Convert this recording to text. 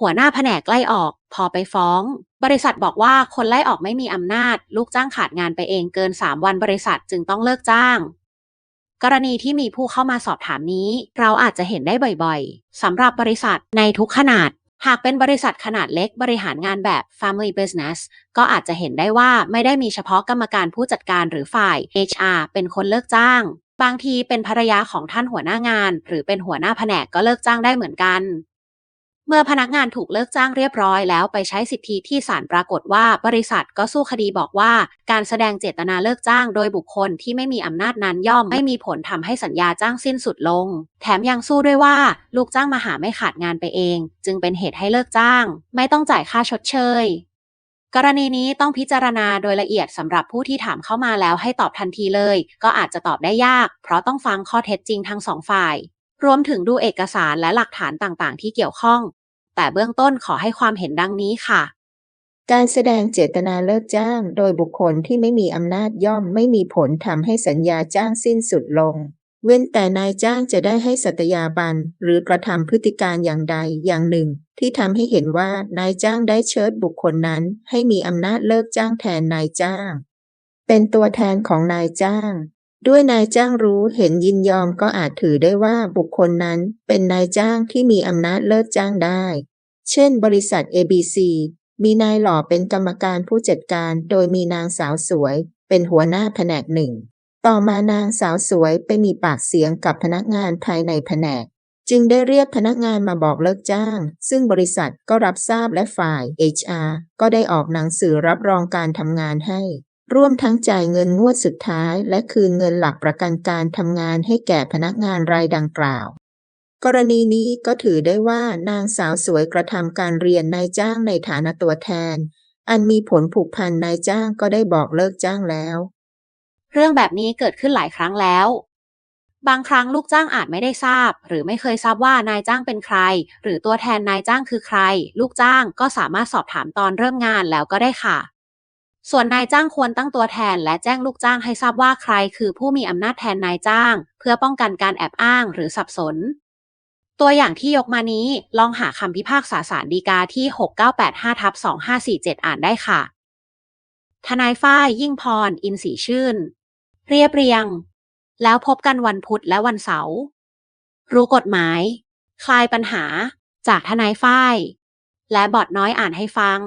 หัวหน้าแผนกไล่ออก พอไปฟ้อง บริษัทบอกว่าคนไล่ออกไม่มีอำนาจ ลูกจ้างขาดงานไปเองเกิน 3 วันบริษัทจึงต้องเลิกจ้าง กรณีที่มีผู้เข้ามาสอบถามนี้ เราอาจจะเห็นได้บ่อยๆสำหรับบริษัทในทุกขนาด หากเป็นบริษัทขนาดเล็กบริหารงานแบบ family business ก็อาจจะเห็นได้ว่าไม่ได้มีเฉพาะกรรมการผู้จัดการหรือฝ่าย HR เป็นคนเลิกจ้างบางทีเป็นภรรยาของท่านหัวหน้างาน หรือเป็นหัวหน้าแผนกก็เลิกจ้างได้เหมือนกัน เมื่อพนักงานถูกเลิกจ้างเรียบร้อยแล้วไปใช้สิทธิที่ศาลปรากฏว่าบริษัทก็สู้คดีบอกว่า การแสดงเจตนาเลิกจ้างโดยบุคคลที่ไม่มีอำนาจนั้นย่อมไม่มีผลทำให้สัญญาจ้างสิ้นสุดลง แถมยังสู้ด้วยว่า ลูกจ้างมาหาไม่ขาดงานไปเอง จึงเป็นเหตุให้เลิกจ้าง ไม่ต้องจ่ายค่าชดเชยกรณีนี้ต้องพิจารณาโดยละเอียดสำหรับผู้ที่ถามเข้ามาแล้วให้ตอบทันทีเลย ก็อาจจะตอบได้ยาก เพราะต้องฟังข้อเท็จจริงทั้งสองฝ่าย รวมถึงดูเอกสารและหลักฐานต่างๆ ที่เกี่ยวข้อง แต่เบื้องต้นขอให้ความเห็นดังนี้ค่ะ การแสดงเจตนาเลิกจ้าง โดยบุคคลที่ไม่มีอำนาจย่อมไม่มีผลทำให้สัญญาจ้างสิ้นสุดลง เว้นแต่นายจ้างจะได้ให้สัตยาบันหรือกระทำพฤติการอย่างใดอย่างหนึ่ง ที่ทำให้เห็นว่านายจ้างได้เชิดบุคคลนั้น ให้มีอำนาจเลิกจ้างแทนนายจ้าง เป็นตัวแทนของนายจ้าง ด้วยนายจ้างรู้เห็นยินยอมก็อาจถือได้ว่าบุคคลนั้นเป็นนายจ้างที่มีอำนาจเลิกจ้างได้ เช่น บริษัท ABC มีนายหล่อเป็นกรรมการผู้จัดการ โดยมีนางสาวสวย เป็นหัวหน้าแผนกหนึ่ง ต่อมานางสาวสวยไปมีปากเสียงกับพนักงานภายในแผนก จึงได้เรียกพนักงานมาบอกเลิกจ้าง ซึ่งบริษัทก็รับทราบและฝ่าย HR ก็ได้ออกหนังสือรับรองการทำงานให้ ร่วมทั้งจ่ายเงินงวดสุดท้าย และคืนเงินหลักประกันการทำงานให้แก่พนักงานรายดังกล่าว กรณีนี้ก็ถือได้ว่านางสาวสวยกระทำการเรียนนายจ้างในฐานะตัวแทน อันมีผลผูกพันนายจ้างก็ได้บอกเลิกจ้างแล้ว เรื่องแบบนี้เกิดขึ้นหลายครั้งแล้ว บางครั้งลูกจ้างอาจไม่ได้ทราบ หรือไม่เคยทราบว่านายจ้างเป็นใคร หรือตัวแทนนายจ้างคือใคร ลูกจ้างก็สามารถสอบถามตอนเริ่มงานแล้วก็ได้ค่ะ ส่วนนายจ้างควรตั้งตัวแทนและแจ้งลูกจ้างให้ทราบว่าใครคือผู้มีอำนาจแทนนายจ้าง เพื่อป้องกันการแอบอ้างหรือสับสน ตัวอย่างที่ยกมานี้ลองหาคำพิพากษาศาลฎีกาที่ 6985ทับ2547 อ่านได้ค่ะ ทนายฝ้ายยิ่งพร อินสีชื่น เรียบเรียง แล้วพบกันวันพุธและวันเสาร์ รู้กฎหมาย คลายปัญหา จากทนายฝ้าย และบอดน้อยอ่านให้ฟัง